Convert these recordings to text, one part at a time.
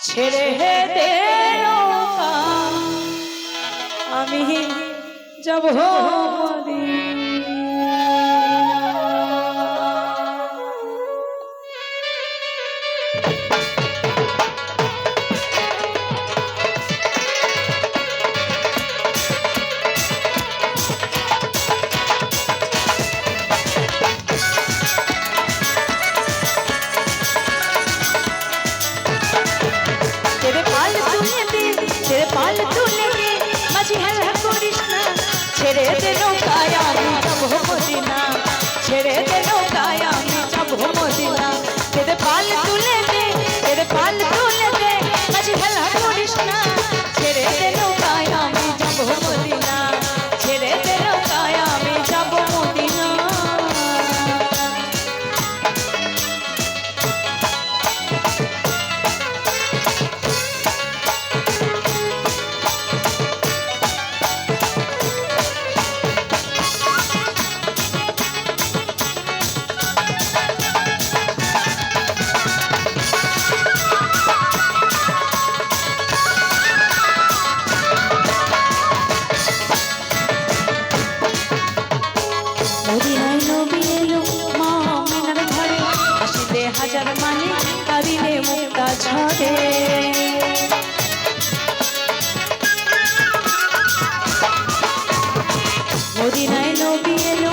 ছেড়ে দে আমি যাব মদিনা ছেড়ে দিল নৌকায় মদিনায় নবী এলো মা আমিনার ঘরে। হাসিতে হাজার মানে কাঁদিলে মুক্তা ঝরে। মদিনায় নবী এলো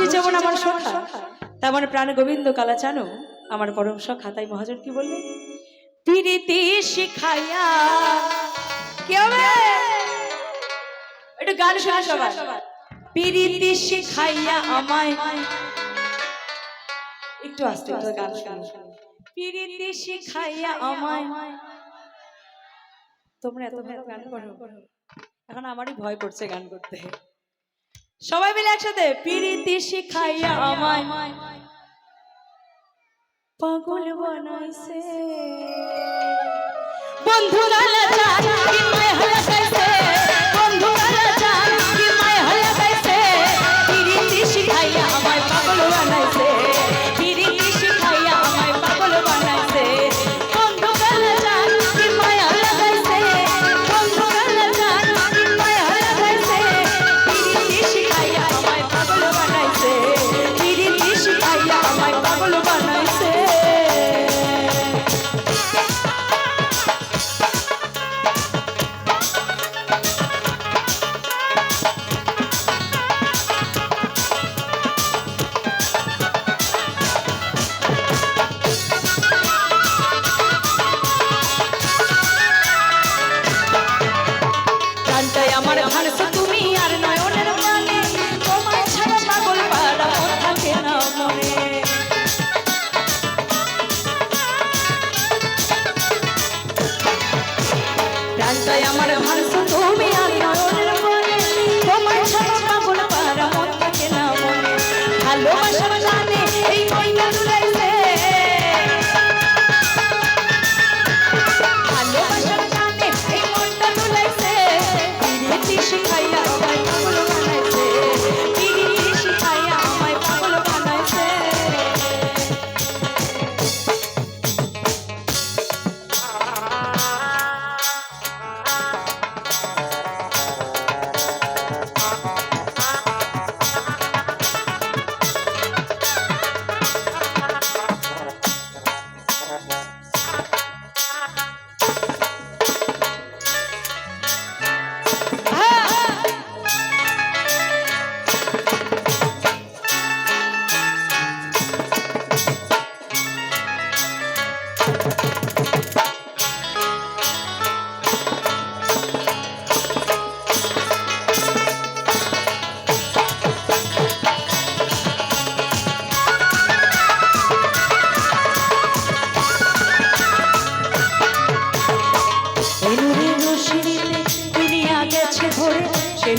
মুর্শিদ যেমন আমার সখা। তেমন প্রাণ গোবিন্দ কালাচানো আমার পরম সখা। তাই মহাজন কি বললেন পিরিতি শিখাইয়া একটু গান শোনা সবাই। পিরিতি শিখাইয়া আমায় একটু আস্তে, একটু গান শোনা। পিরিতি শিখাইয়া আমায় তোমরা এত ভালো গান করো। এখন আমারই ভয় করছে গান করতে। সবাই মিলে একসাথে, প্রীতি শিখাইয়া আমায়, পাগল বানাইছে। বন্ধু গালা চান কি মায় হলা গাইছে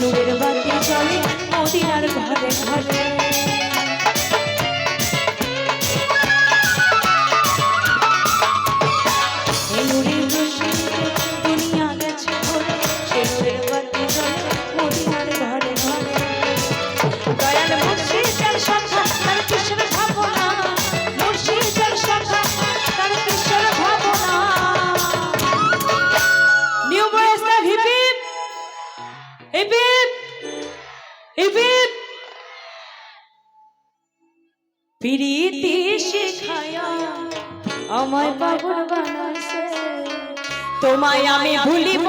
নূরের বাতি চলে মদিনার ঘরে ঘরে প্রীতি শিখায়া আমায় পাগল বানাইছে। তোমায় আমি ভুলিব